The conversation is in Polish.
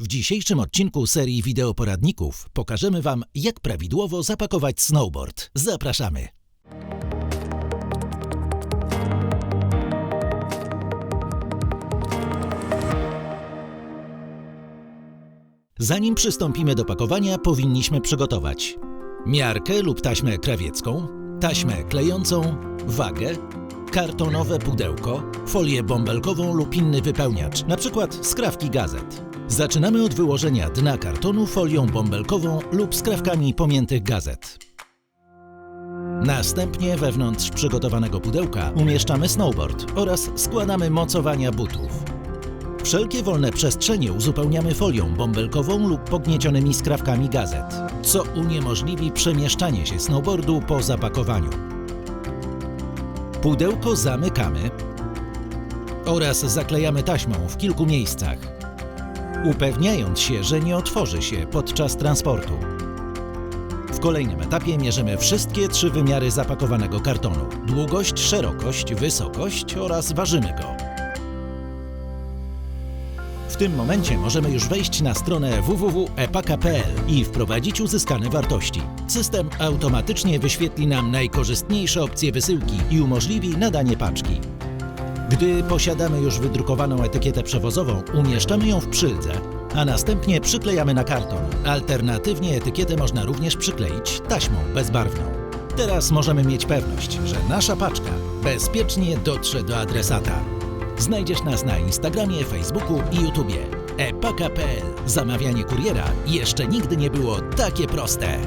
W dzisiejszym odcinku serii wideoporadników pokażemy Wam, jak prawidłowo zapakować snowboard. Zapraszamy! Zanim przystąpimy do pakowania, powinniśmy przygotować miarkę lub taśmę krawiecką, taśmę klejącą, wagę, kartonowe pudełko, folię bąbelkową lub inny wypełniacz, np. skrawki gazet. Zaczynamy od wyłożenia dna kartonu folią bąbelkową lub skrawkami pomiętych gazet. Następnie wewnątrz przygotowanego pudełka umieszczamy snowboard oraz składamy mocowania butów. Wszelkie wolne przestrzenie uzupełniamy folią bąbelkową lub pogniecionymi skrawkami gazet, co uniemożliwi przemieszczanie się snowboardu po zapakowaniu. Pudełko zamykamy oraz zaklejamy taśmą w kilku miejscach, upewniając się, że nie otworzy się podczas transportu. W kolejnym etapie mierzymy wszystkie trzy wymiary zapakowanego kartonu: długość, szerokość, wysokość oraz ważymy go. W tym momencie możemy już wejść na stronę www.epaka.pl i wprowadzić uzyskane wartości. System automatycznie wyświetli nam najkorzystniejsze opcje wysyłki i umożliwi nadanie paczki. Gdy posiadamy już wydrukowaną etykietę przewozową, umieszczamy ją w przyldze, a następnie przyklejamy na karton. Alternatywnie etykietę można również przykleić taśmą bezbarwną. Teraz możemy mieć pewność, że nasza paczka bezpiecznie dotrze do adresata. Znajdziesz nas na Instagramie, Facebooku i YouTubie. epaka.pl Zamawianie kuriera jeszcze nigdy nie było takie proste.